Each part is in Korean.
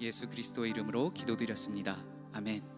예수 그리스도의 이름으로 기도드렸습니다. 아멘.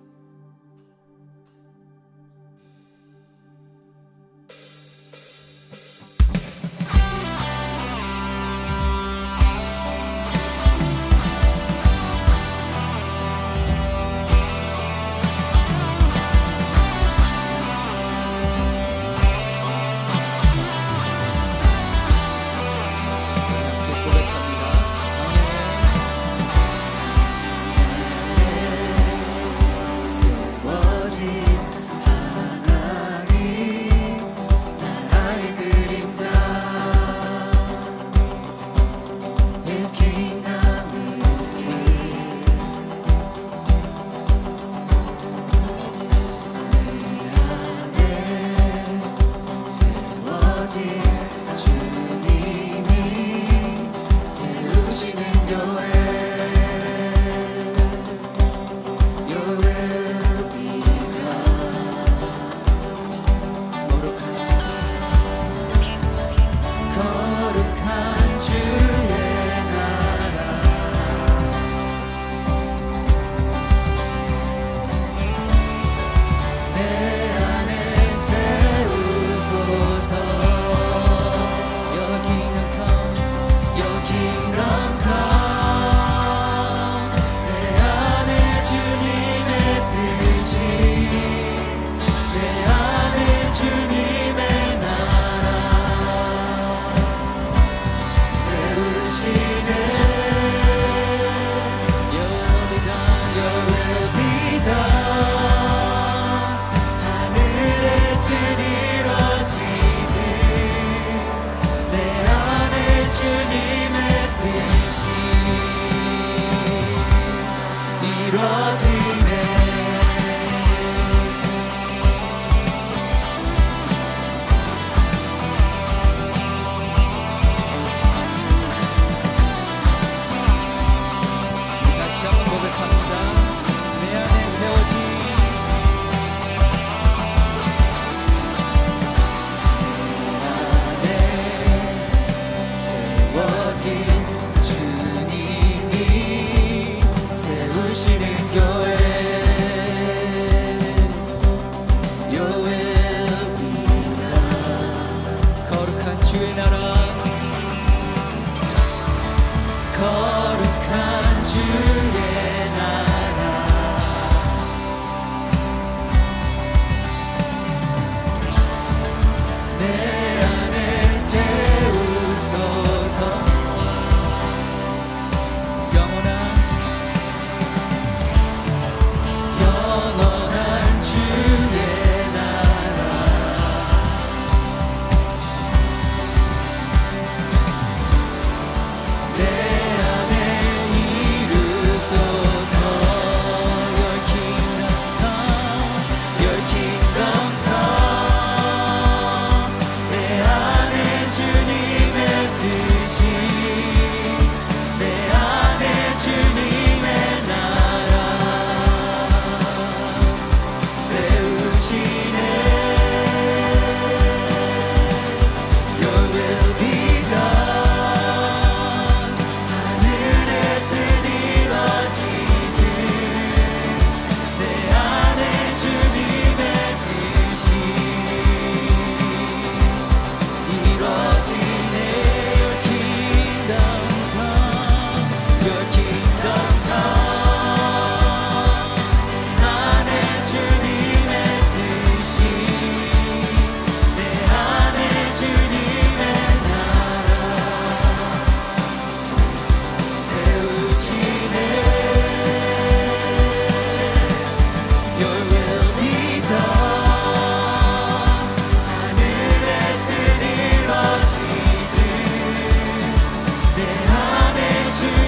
to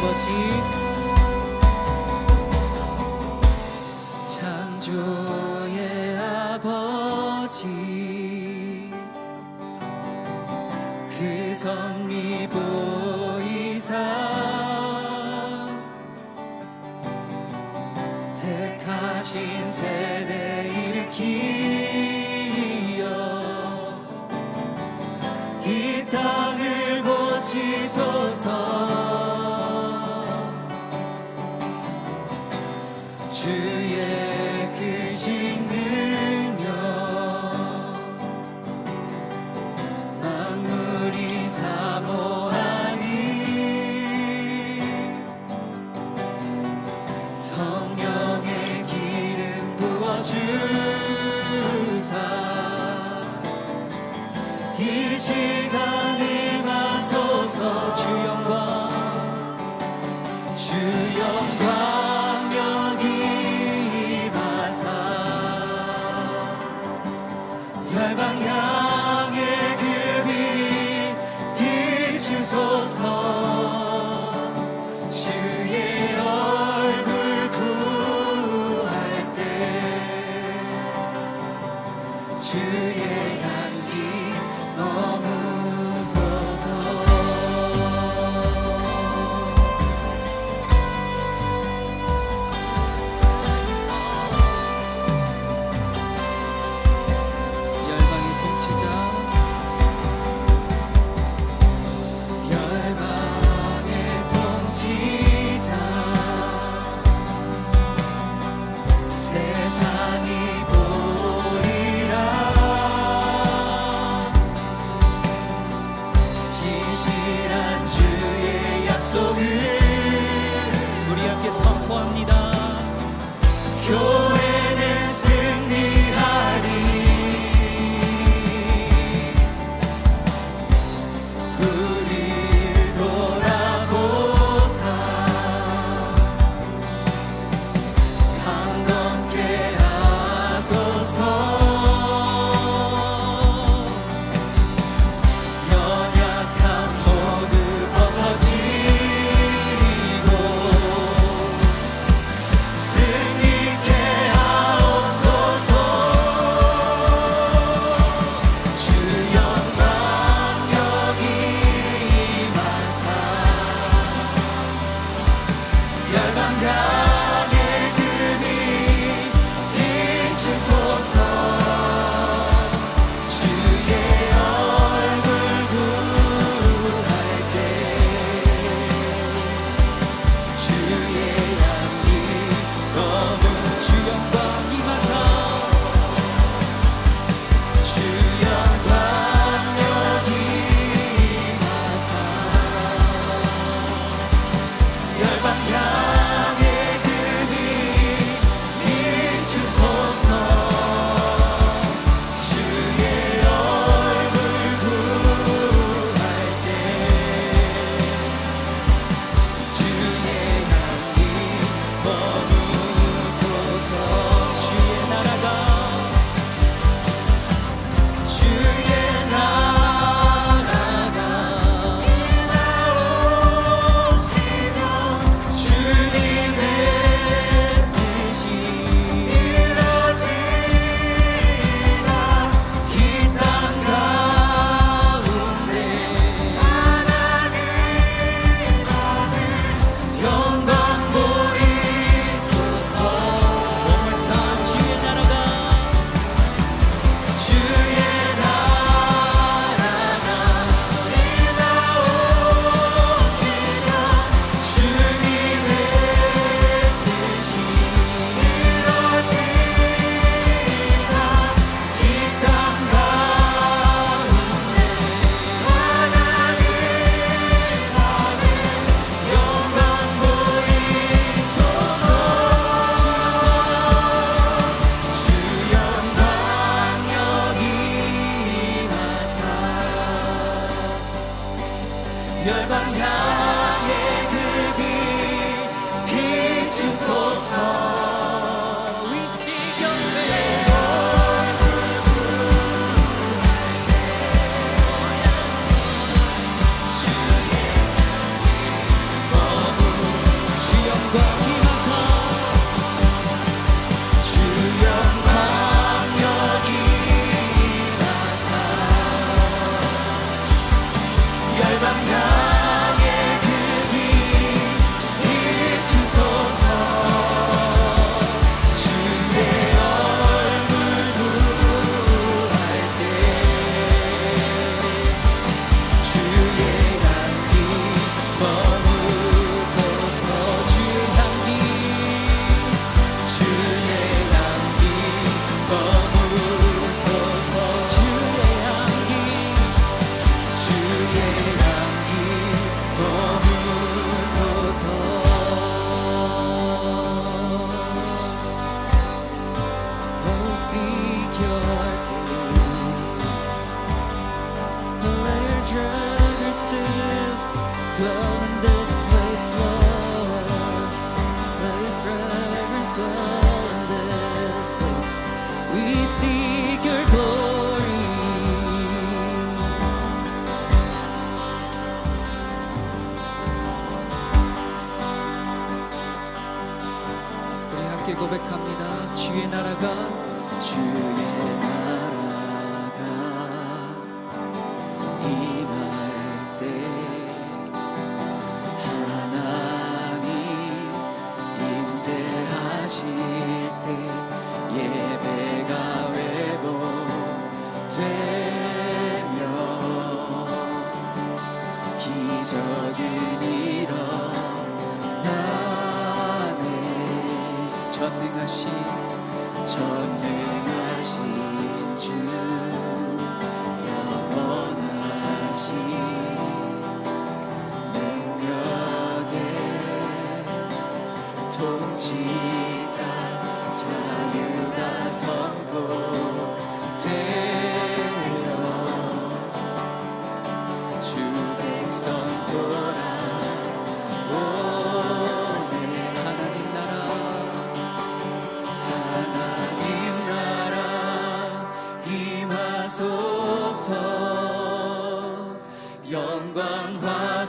아버지 창조의 아버지 그 성이 보이사 택하신 세대 일으키어 이 땅을 고치소서. 그의 크신 능력 만물이 사모하니 성령의 기름 부어주사 이 시간에 마소서 주영광 주영. to Go. Oh.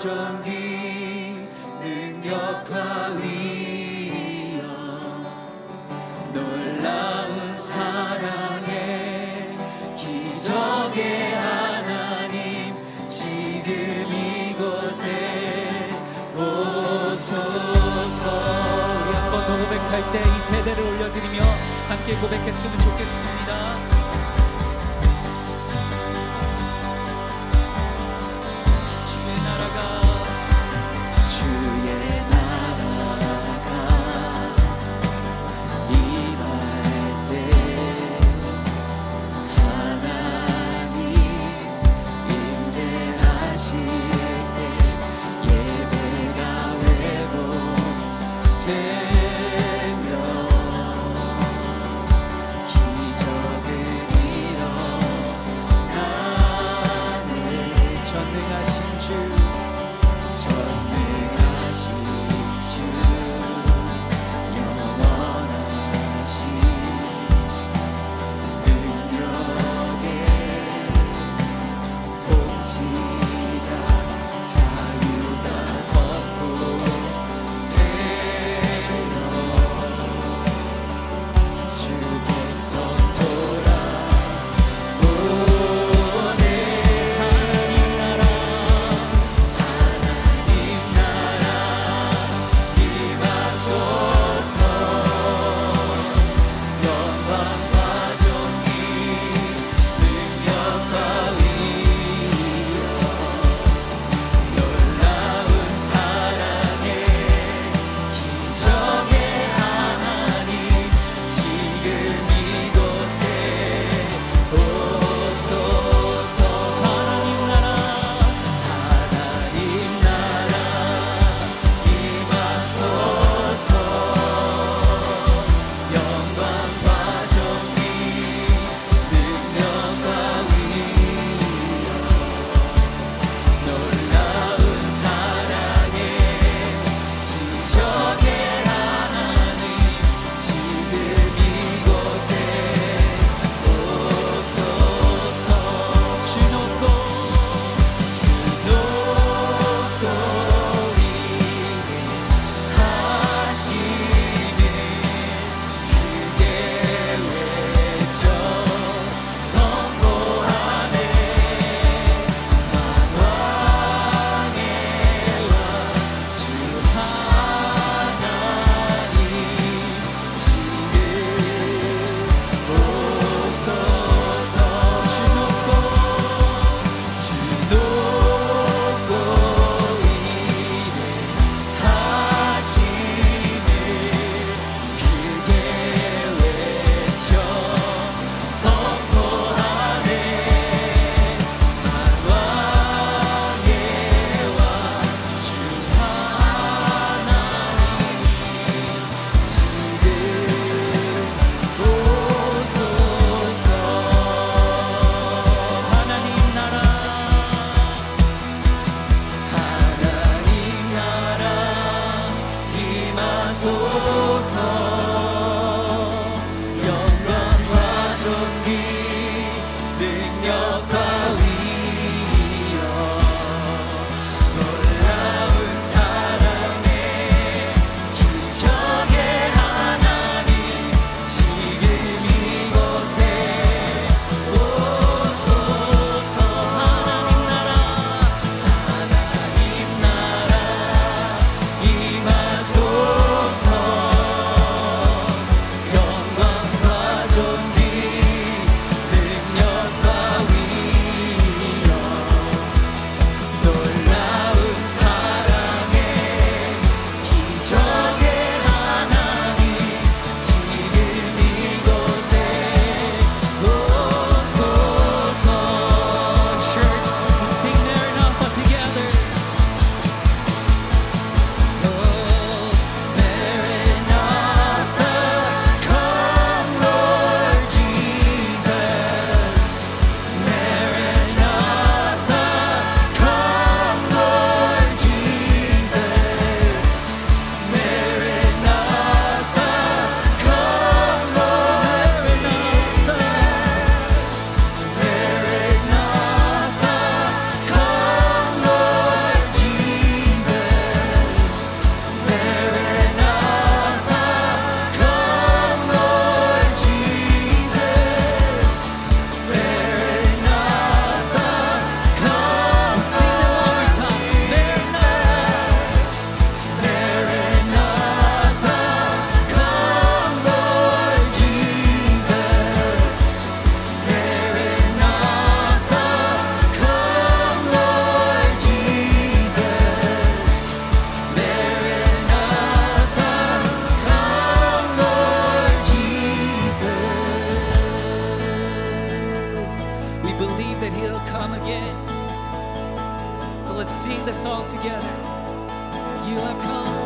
정기 능력과 위여 놀라운 사랑의 기적의 하나님 지금 이곳에 오소서. 한번 고백할 때 이 세대를 올려드리며 함께 고백했으면 좋겠습니다. So let's sing the song together. You have come.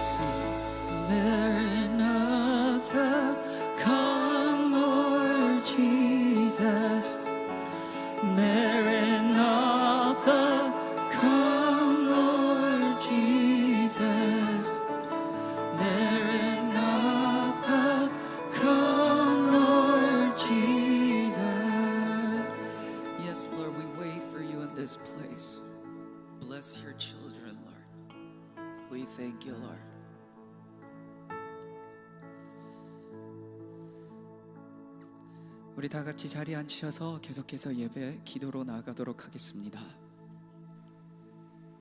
see the mirror. 우리 다 같이 자리에 앉히셔서 계속해서 예배 기도로 나아가도록 하겠습니다.